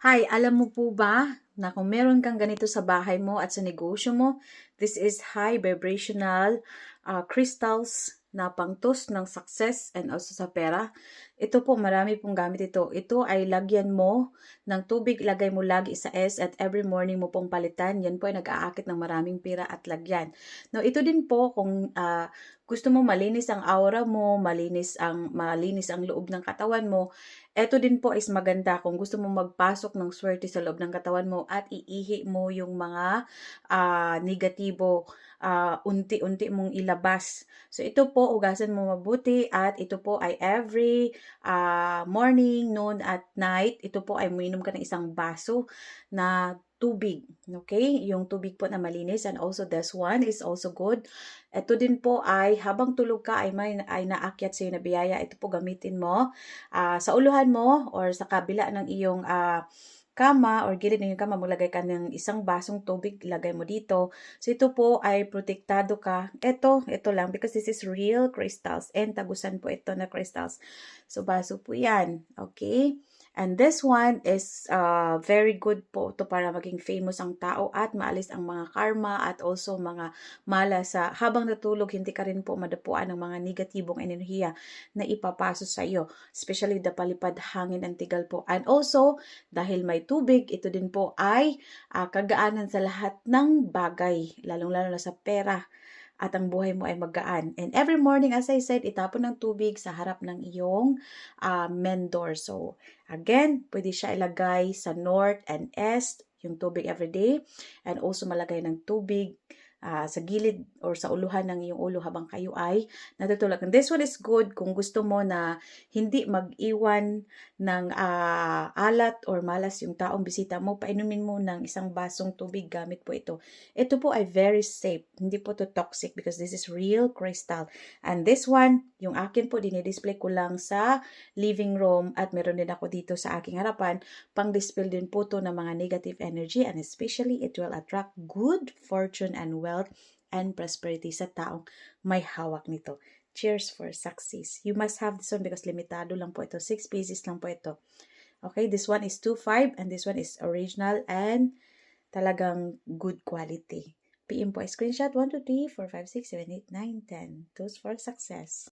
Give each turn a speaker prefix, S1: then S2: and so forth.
S1: Hi, alam mo po ba na kung meron kang ganito sa bahay mo at sa negosyo mo, this is high vibrational uh, crystals na pangtos ng success and also sa pera. Ito po, marami pong gamit ito. Ito ay lagyan mo ng tubig, lagay mo lagi sa S at every morning mo pong palitan. Yan po ay nag-aakit ng maraming pera at lagyan. Now, ito din po kung uh, gusto mo malinis ang aura mo, malinis ang malinis ang loob ng katawan mo, ito din po is maganda kung gusto mo magpasok ng swerte sa loob ng katawan mo at iihi mo yung mga uh, negatibo uh, unti-unti mong ilabas. So ito po, ugasan mo mabuti at ito po ay every uh, morning, noon at night. Ito po ay uminom ka ng isang baso na tubig. Okay? Yung tubig po na malinis and also this one is also good. Ito din po ay habang tulog ka ay may ay naakyat sa iyo na biyaya. Ito po gamitin mo uh, sa uluhan mo or sa kabila ng iyong uh, kama or gilid ng iyong kama, maglagay ka ng isang basong tubig, ilagay mo dito. So, ito po ay protektado ka. Ito, ito lang because this is real crystals and tagusan po ito na crystals. So, baso po yan. Okay? And this one is uh, very good po to para maging famous ang tao at maalis ang mga karma at also mga mala sa habang natulog hindi ka rin po madapuan ng mga negatibong enerhiya na ipapaso sa iyo. Especially the palipad hangin ang tigal po. And also, dahil may tubig, ito din po ay uh, kagaanan sa lahat ng bagay, lalong-lalo na sa pera at ang buhay mo ay magaan. And every morning, as I said, itapon ng tubig sa harap ng iyong uh, main door. So, again, pwede siya ilagay sa north and east, yung tubig every day. And also malagay ng tubig uh, sa gilid or sa uluhan ng iyong ulo habang kayo ay natutulog. And this one is good kung gusto mo na hindi mag-iwan ng uh, alat or malas yung taong bisita mo. Painumin mo ng isang basong tubig gamit po ito. Ito po ay very safe. Hindi po to toxic because this is real crystal. And this one, yung akin po, dinidisplay ko lang sa living room at meron din ako dito sa aking harapan. Pang-dispel din po to ng mga negative energy and especially it will attract good fortune and wealth and prosperity sa taong may hawak nito. Cheers for success. You must have this one because limitado lang po ito. 6 pieces lang po ito. Okay, this one is 2.5 and this one is original and talagang good quality. PM po screenshot 1, 2, 3, 4, 5, 6, 7, 8, 9, 10. Those for success.